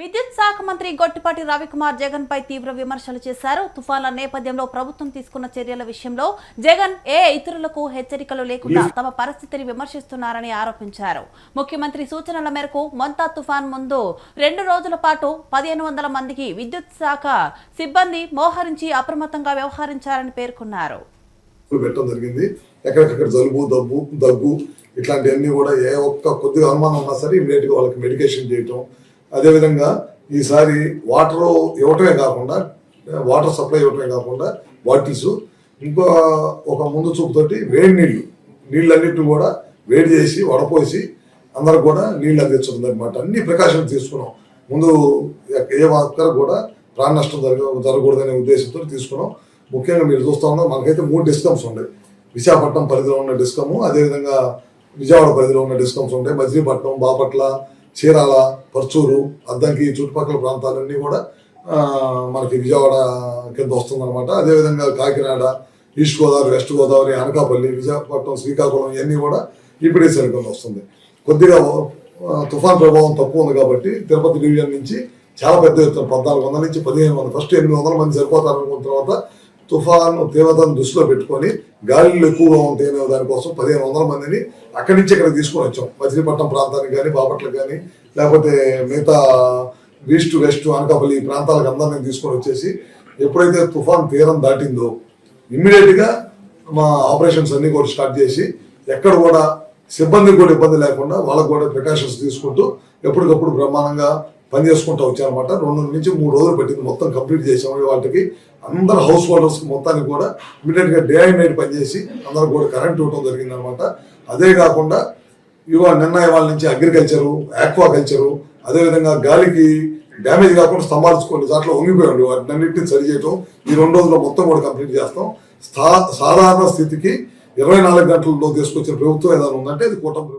విద్యుత్ శాఖ మంత్రి గొట్టిపాటి రవికుమార్ జగన్ పై తీవ్ర విమర్శలు చేశారు. తుఫాన్ల నేపథ్యంలో ప్రభుత్వం తీసుకున్న చర్యల విషయంలో జగన్ ఏ ఇతరులకు హెచ్చరికలు లేకుండా తమ పరిస్థితిని విమర్శిస్తున్నారని ఆరోపించారు. ముఖ్యమంత్రి సూచనల మేరకు మొంతా తుఫాన్ ముందు రెండు రోజుల పాటు పదిహేను వందల మందికి విద్యుత్ శాఖ సిబ్బంది మోహరించి అప్రమత్తంగా వ్యవహరించారని పేర్కొన్నారు. జలుబు దగ్గు దగ్గు ఇట్లాంటివన్నీ కూడా ఏ ఒక్క కొద్దిగా అనుమానం ఉన్నా సరే ఇమీడియట్గా వాళ్ళకి మెడికేషన్ చేయటం అదేవిధంగా ఈసారి వాటర్ ఇవ్వటమే కాకుండా వాటర్ సప్లై ఇవ్వటమే కాకుండా బాటిల్స్ ఇంకో ఒక ముందు చూపుతోటి వేడి నీళ్ళు నీళ్ళన్నిటిని కూడా వేడి చేసి వడపోసి అందరికి కూడా నీళ్ళు అందించడం అనమాట అన్ని ప్రికాషన్స్ తీసుకున్నాం. ముందు ఏ ఒక్కరు కూడా ప్రాణ నష్టం జరగ జరగకూడదనే ఉద్దేశంతో తీసుకున్నాం. ముఖ్యంగా మీరు చూస్తా ఉన్నా మనకైతే మూడు డిస్కమ్స్ ఉన్నాయి విశాఖపట్నం పరిధిలో ఉన్న డిస్కము అదేవిధంగా విజయవాడ పరిధిలో ఉన్న డిస్కమ్స్ ఉంటాయి మజిలీపట్నం బాపట్ల చీరాల పర్చూరు అద్దంకి చుట్టుపక్కల ప్రాంతాలన్నీ కూడా మనకి విజయవాడ కింద వస్తుందన్నమాట. అదేవిధంగా కాకినాడ ఈస్ట్ గోదావరి వెస్ట్ గోదావరి అనకాపల్లి విశాఖపట్నం శ్రీకాకుళం ఇవన్నీ కూడా ఇప్పుడే సరిగ్గా వస్తుంది. కొద్దిగా తుఫాన్ ప్రభావం తక్కువ ఉంది కాబట్టి తిరుపతి డివిజన్ నుంచి చాలా పెద్ద ఎత్తున పద్నాలుగు వందల నుంచి పదిహేను వందల ఫస్ట్ ఎనిమిది వందల మంది సరిపోతారు అనుకున్న తర్వాత తుఫాను తీవ్రతను దృష్టిలో పెట్టుకొని గాలిలు ఎక్కువగా ఉంటాయనే దానికోసం పదిహేను వందల మందిని అక్కడి నుంచి ఇక్కడ తీసుకొని వచ్చాం. మచిలీపట్నం ప్రాంతానికి కానీ బాపట్లకు కానీ లేకపోతే మిగతా ఈస్ట్ వెస్ట్ అనకాపల్లి ఈ ప్రాంతాలకు అందరినీ తీసుకొని వచ్చేసి ఎప్పుడైతే తుఫాన్ తీరం దాటిందో ఇమ్మీడియట్గా మా ఆపరేషన్స్ అన్ని కూడా స్టార్ట్ చేసి ఎక్కడ కూడా సిబ్బందికి కూడా ఇబ్బంది లేకుండా వాళ్ళకు కూడా ప్రికాషన్స్ తీసుకుంటూ ఎప్పటికప్పుడు బ్రహ్మాండంగా పని చేసుకుంటూ వచ్చారనమాట రెండు నుంచి మూడు రోజులు పెట్టింది. మొత్తం కంప్లీట్ చేసాము వాటికి అందరు హౌస్ హోల్డర్స్కి మొత్తానికి కూడా ఇమీడియట్గా డే అండ్ నైట్ పనిచేసి అందరు కూడా కరెంట్ ఇవ్వడం జరిగింది అనమాట అదే కాకుండా ఇవాళ నిన్న ఇవాళ నుంచి అగ్రికల్చరు ఆక్వా కల్చరు అదేవిధంగా గాలికి డ్యామేజ్ కాకుండా స్తంభాల్చుకోండి దాంట్లో ఉంగిపోయాడు వాటిని అన్నింటిని సరి చేయటం ఈ రెండు రోజుల్లో మొత్తం కూడా కంప్లీట్ చేస్తాం. సాధారణ స్థితికి ఇరవై నాలుగు గంటల్లో తీసుకొచ్చిన ప్రభుత్వం ఏదైనా ఉందంటే అది కూటమి